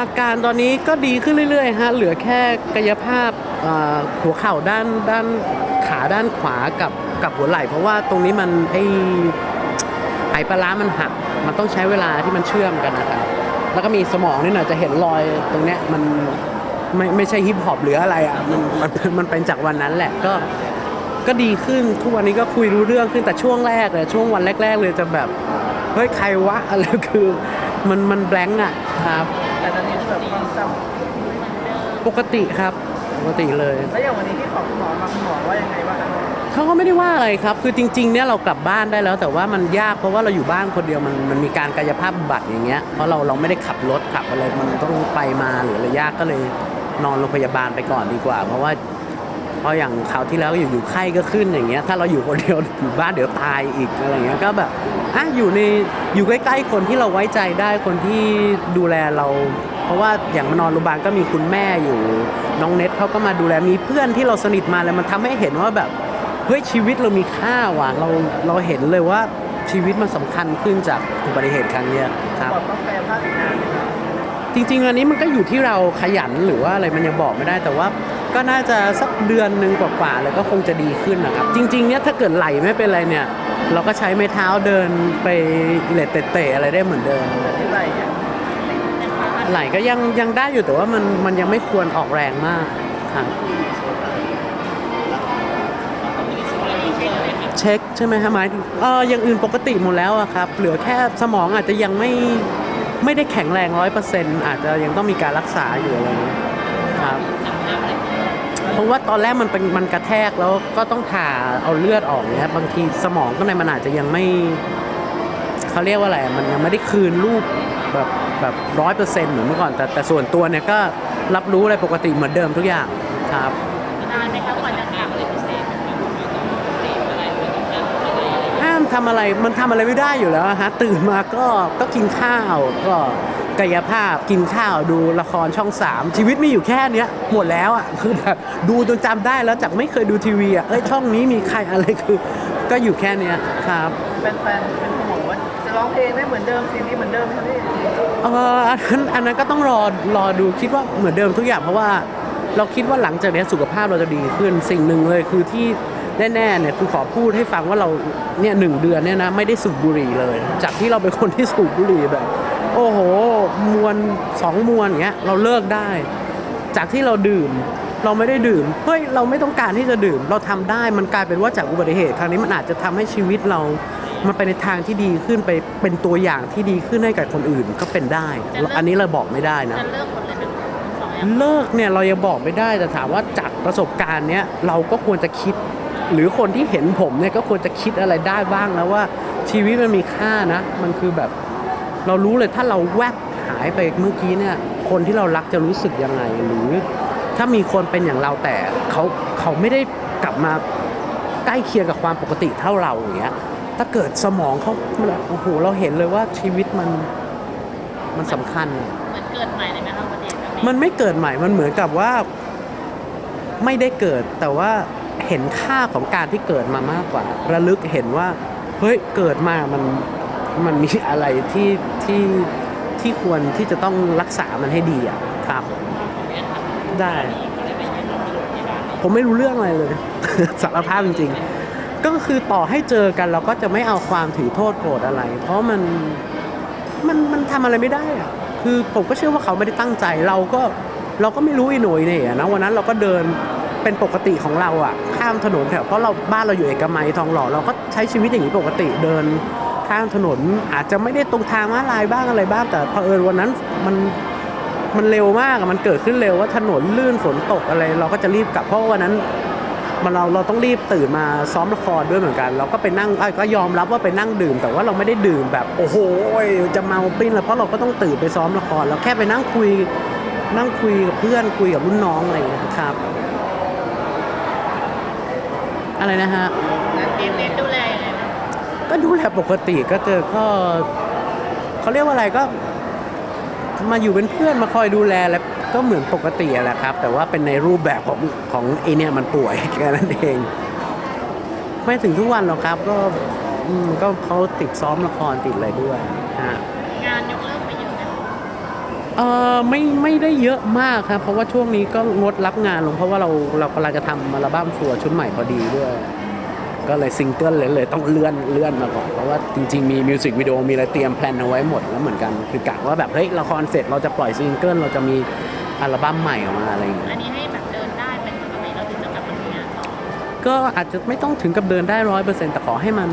อาการตอนนี้ก็ดีขึ้นเรื่อยๆฮะเหลือแค่กายภาพหัวเข่าด้านด้านขาด้านขวากับกับหัวไหล่เพราะว่าตรงนี้มันไอไหปลาร้ามันหักมันต้องใช้เวลาที่มันเชื่อมกันนะครับแล้วก็มีสมองนี่หน่อยจะเห็นรอยตรงเนี้ยมันไม่ไม่ใช่ฮิปฮอปหรืออะไรอะมันมันมันเป็นจากวันนั้นแหละก็ก็ดีขึ้นทุกวันนี้ก็คุยรู้เรื่องขึ้นแต่ช่วงแรกเลยช่วงวันแรก ๆ เลยจะแบบเฮ้ยใครวะอะไรคือมันมันแบงค์อะครับ แต่ตอนนี้แบบความจปกติครับปกติเลยำแล้วอย่างวันนี้ที่ขอคุณหมอมาคุณหมอว่ายังไงบ้างครับเขาก็ไม่ได้ว่าอะไรครับ คือจริงๆ เนี่ยเรากลับบ้านได้แล้ว แต่ว่ามันยากเพราะว่าเราอยู่บ้านคนเดียวมันมันมีการกายภาพบำบัดอย่างเงี้ย เพราะเราเราไม่ได้ขับรถขับอะไร มันต้องไปมาหรืออะไรยากก็เลยนอนโรงพยาบาลไปก่อนดีกว่า เพราะว่า เพราะอย่างคราวที่แล้วอยู่อยู่ไข้ก็ขึ้นอย่างเงี้ยถ้าเราอยู่คนเดียวอยู่บ้านเดี๋ยวตายอีกอะไรเงี้ยก็แบบอะอยู่ในอยู่ใกล้ๆคนที่เราไว้ใจได้คนที่ดูแลเรา เพราะว่าอย่างมานอนโรงพยาบาลก็มีคุณแม่อยู่น้องเน็ตเขาก็มาดูแลมีเพื่อนที่เราสนิทมาเลยมันทำให้เห็นว่าแบบเฮ้ยชีวิตเรามีค่าว่ะเราเราเห็นเลยว่าชีวิตมันสำคัญขึ้นจากอุบัติเหตุครั้งเนี้ยครับหมอต้องกายภาพอีกนานไหมครับจริงๆอันนี้มันก็อยู่ที่เราขยันหรือว่าอะไรมันยังบอกไม่ได้แต่ว่า ก็น่าจะสักเดือนหนึ่งกว่าๆแล้วก็คงจะดีขึ้นนะครับ จริงๆเนี่ยถ้าเกิดไหลไม่เป็นไรเนี่ย เราก็ใช้ไม้เท้าเดินไปอิเลเตะๆอะไรได้เหมือนเดิมไหลก็ยังยังได้อยู่แต่ว่ามันมันยังไม่ควรออกแรงมากครับเช็คใช่ไหมฮะหมายเอออย่างอื่นปกติหมดแล้วอะครับ เหลือแค่สมองอาจจะยังไม่ไม่ได้แข็งแรงร้อยเปอร์เซ็นต์อาจจะยังต้องมีการรักษาอยู่อะไรอย่างเงี้ยครับ เพราะว่าตอนแรกมันเป็นมันกระแทกแล้วก็ต้องผ่าเอาเลือดออกเนี่ยบางทีสมองข้างในมันอาจจะยังไม่เขาเรียกว่าอะไรมันยังไม่ได้คืนรูปแบบแบบร้อยเปอร์เซ็นต์เหมือนเมื่อก่อนแต่แต่ส่วนตัวเนี่ยก็รับรู้อะไรปกติเหมือนเดิมทุกอย่างครับนานไหมคะกว่าจะทำอะไรพิเศษแบบเตรียมอะไรไว้ต้องทำอะไรอะไรอย่างเงี้ยห้ามทำอะไรมันทำอะไรไม่ได้อยู่แล้วฮะตื่นมาก็ก็กินข้าวก็ กายภาพกินข้าวดูละครช่องสามชีวิตมีอยู่แค่เนี้ย หมดแล้วอะคือแบบดูจนจำได้แล้วจากไม่เคยดูทีวีอะเอ้ยช่องนี้มีใครอะไรคือ ก็อยู่แค่เนี้ยครับแฟนๆเป็นห่วงว่าจะร้องเพลงได้เหมือนเดิมซีรีส์เหมือนเดิมใช่ไหมเอออันนั้นอันนั้นก็ต้องรอรอดูคิดว่าเหมือนเดิมทุกอย่างเพราะว่าเราคิดว่าหลังจากเนี้ยสุขภาพเราจะดีขึ้นสิ่งหนึ่งเลยคือที่แน่ๆเนี่ยคือขอพูดให้ฟังว่าเราเนี่ยหนึ่งเดือนเนี่ยนะไม่ได้สูบบุหรี่เลย จากที่เราเป็นคนที่สูบบุหรี่แบบ โอ้โห มวนสองมวนอย่างเงี้ยเราเลิกได้ จากที่เราดื่ม เราไม่ได้ดื่มเฮ้ยเราไม่ต้องการที่จะดื่ม เราทำได้มันกลายเป็นว่าจากอุบัติเหตุ ครั้งนี้มันอาจจะทำให้ชีวิตเรา มันไปในทางที่ดีขึ้นไปเป็นตัวอย่างที่ดีขึ้นให้กับคนอื่นก็เป็นได้ อันนี้เราบอกไม่ได้นะจะเลิกหมดเลยไหมสองอย่างเลิกเนี่ยเรายังบอกไม่ได้แต่ถามว่าจากประสบการณ์เนี้ยเราก็ควรจะคิด หรือคนที่เห็นผมเนี่ยก็ควรจะคิดอะไรได้บ้างแล้วว่าชีวิตมันมีค่านะ มันคือแบบ เรารู้เลยถ้าเราแวบหายไปเมื่อกี้เนี่ย คนที่เรารักจะรู้สึกยังไง หรือถ้ามีคนเป็นอย่างเราแต่เขาเขาไม่ได้กลับมาใกล้เคียงกับความปกติเท่าเราอย่างเงี้ย ถ้าเกิดสมองเขาโอ้โหเราเห็นเลยว่าชีวิตมันมันสำคัญ เหมือนเกิดใหม่เลยไหมคะประเด็นแบบนี้มันไม่เกิดใหม่ มันเหมือนกับว่าไม่ได้เกิด แต่ว่าเห็นค่าของการที่เกิดมามากกว่า ระลึกเห็นว่า เฮ้ย เกิดมามัน มันมีอะไรที่ที่ที่ควรที่จะต้องรักษามันให้ดีอะครับ ได้ ผมไม่รู้เรื่องอะไรเลย สารภาพจริง ๆ ก็คือต่อให้เจอกันเราก็จะไม่เอาความถือโทษโกรธอะไร เพราะมันมันมันทำอะไรไม่ได้อะคือผมก็เชื่อว่าเขาไม่ได้ตั้งใจเราก็เราก็ไม่รู้อีหน่วยเนี่ยนะวันนั้นเราก็เดินเป็นปกติของเราอะข้ามถนนแถวเพราะเราบ้านเราอยู่เอกมัยทองหล่อเราก็ใช้ชีวิตอย่างนี้ปกติเดิน ข้ามถนน อาจจะไม่ได้ตรงทางม้าลายบ้างอะไรบ้าง แต่เผอิญวันนั้นมันมันเร็วมากมันเกิดขึ้นเร็วว่าถนนลื่นฝนตกอะไร เราก็จะรีบกลับเพราะวันนั้นมันเราเราต้องรีบตื่นมาซ้อมละครด้วยเหมือนกัน เราก็ไปนั่งก็ยอมรับว่าไปนั่งดื่ม แต่ว่าเราไม่ได้ดื่มแบบโอ้โหจะเมาปิ้นแล้วเพราะเราก็ต้องตื่นไปซ้อมละครเราแค่ไปนั่งคุยนั่งคุยกับเพื่อนคุยกับรุ่นน้องอะไรอย่างเงี้ยครับ อะไรนะฮะเตรียมเน้นดูแล ก็ดูแลปกติก็เจอก็เขาเรียกว่าอะไรก็มาอยู่เป็นเพื่อนมาคอยดูแลแล้วก็เหมือนปกติอะแหละครับ แต่ว่าเป็นในรูปแบบของของไอเนี่ยมันป่วยแค่นั้นเอง ไม่ถึงทุกวันหรอกครับ ก็อืมก็เขาติดซ้อมละครติดอะไรด้วยฮะงานยกเลิกไปเยอะไหมเเออไม่ไม่ได้เยอะมากครับ เพราะว่าช่วงนี้ก็งดรับงานลงเพราะว่าเราเรากำลังจะทำอัลบั้มทัวร์ชุดใหม่พอดีด้วย ก็เลยซิงเกิลเลยเลยต้องเลื่อนเลื่อนมาก่อนเพราะว่าจริงๆมีมิวสิกวิดีโอมีอะไรเตรียมแพลนเอาไว้หมดแล้วเหมือนกันคือกะว่าแบบเฮ้ยละครเสร็จเราจะปล่อยซิงเกิลเราจะมีอัลบั้มใหม่ออกมาอะไรอย่างเงี้ยอันนี้ให้แบบเดินได้เป็นปกติเราถึงจะกลับมาทำงานต่อก็อาจจะไม่ต้องถึงกับเดินได้ร้อยเปอร์เซ็นต์แต่ขอให้มัน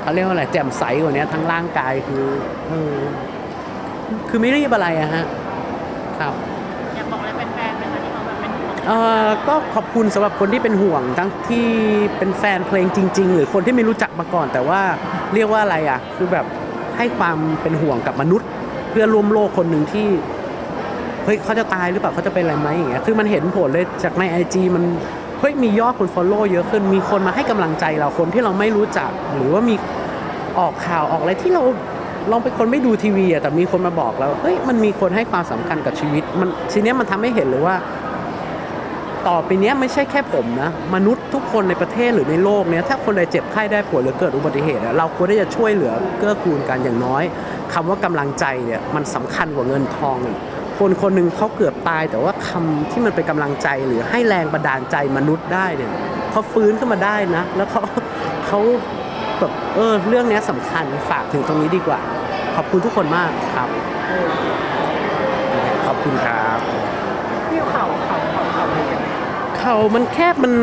เขาเรียกว่าอะไรแจ่มใสกว่านี้ทั้งร่างกายคือเออคือไม่รีบอะไรอะฮะครับ ก็ขอบคุณสำหรับคนที่เป็นห่วงทั้งที่เป็นแฟนเพลงจริง ๆ หรือคนที่ไม่รู้จักมาก่อน แต่ว่าเรียกว่าอะไรอะคือแบบให้ความเป็นห่วงกับมนุษย์ เพื่อร่วมโลกคนหนึ่งที่เฮ้ยเขาจะตายหรือเปล่าเขาจะเป็นอะไรไหมอย่างเงี้ยคือมันเห็นผลเลยจากในไอจีมันเฮ้ยมียอดคนฟอลโล่เยอะขึ้นมีคนมาให้กำลังใจเราคนที่เราไม่รู้จัก หรือว่ามีออกข่าวออกอะไรที่เราเราเป็นคนไม่ดูทีวีอะแต่มีคนมาบอกเราเฮ้ยมันมีคนให้ความสำคัญกับชีวิต มันทีเนี้ยมันทำให้เห็นเลยว่า ต่อไปเนี้ยไม่ใช่แค่ผมนะ มนุษย์ทุกคนในประเทศหรือในโลกเนี้ยถ้าคนใดเจ็บไข้ได้ป่วยหรือเกิดอุบัติเหตุอะเราควรที่จะช่วยเหลือเกื้อกูลกันอย่างน้อยคำว่ากำลังใจเนี่ยมันสำคัญกว่าเงินทองอีกคนคนหนึ่งเขาเกือบตาย แต่ว่าคำที่มันเป็นกำลังใจหรือให้แรงบันดาลใจมนุษย์ได้เนี่ยเขาฟื้นขึ้นมาได้นะ แล้วเขาเขาแบบเออเรื่องเนี้ยสำคัญฝากถึงตรงนี้ดีกว่า ขอบคุณทุกคนมากครับ ขอบคุณครับที่เข่าเข่าเข่าเข่า เข่ามันแคบมัน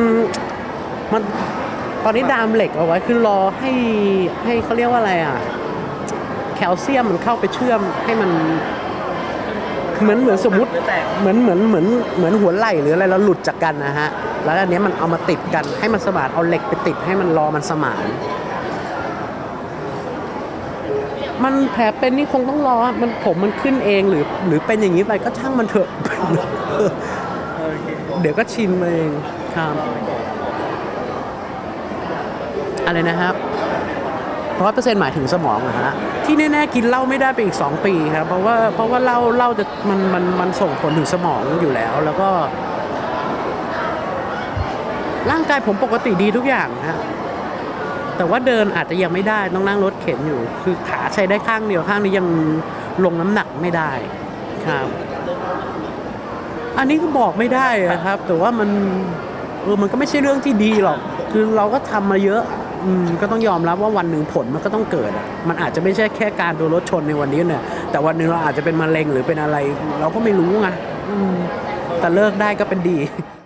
มันตอนนี้ดามเหล็กเอาไว้คือรอให้ให้เขาเรียกว่าอะไรอะ แคลเซียมมันเข้าไปเชื่อมให้มันเหมือนเหมือนสมมติเหมือนเหมือนเหมือนเหมือนหัวไหล่หรืออะไรเราหลุดจากกันนะฮะ แล้วอันนี้มันเอามาติดกันให้มันสมานเอาเหล็กไปติดให้มันรอมันสมาน มันแผลเป็นนี่คงต้องรอมันผมมันขึ้นเองหรือ หรือเป็นอย่างนี้ไปก็ช่างมันเถอะ เคเดี๋ยวก็ชินมาเองครับอะไรนะครับร้อยเปอร์เซ็นต์หมายถึงสมองนะฮะที่แน่ๆกินเหล้าไม่ได้ไปอีก 2 ปีครับเพราะว่าเพราะว่าเหล้าเหล้าจะมันมันมันส่งผลถึงสมองอยู่แล้ว แล้วก็ ร่างกายผมปกติดีทุกอย่างนะฮะแต่ว่าเดินอาจจะยังไม่ได้ต้องนั่งรถเข็นอยู่ คือขาใช้ได้ข้างเดียวข้างนี้ยังลงน้ำหนักไม่ได้ครับ อันนี้ก็บอกไม่ได้อะครับ แต่ว่ามันเออมันก็ไม่ใช่เรื่องที่ดีหรอก คือเราก็ทำมาเยอะอืมก็ต้องยอมรับว่าวันหนึ่งผลมันก็ต้องเกิดอะมันอาจจะไม่ใช่แค่การโดนรถชนในวันนี้เนี่ยแต่วันหนึ่งเราอาจจะเป็นมะเร็งหรือเป็นอะไร เราก็ไม่รู้ไงแต่เลิกได้ก็เป็นดี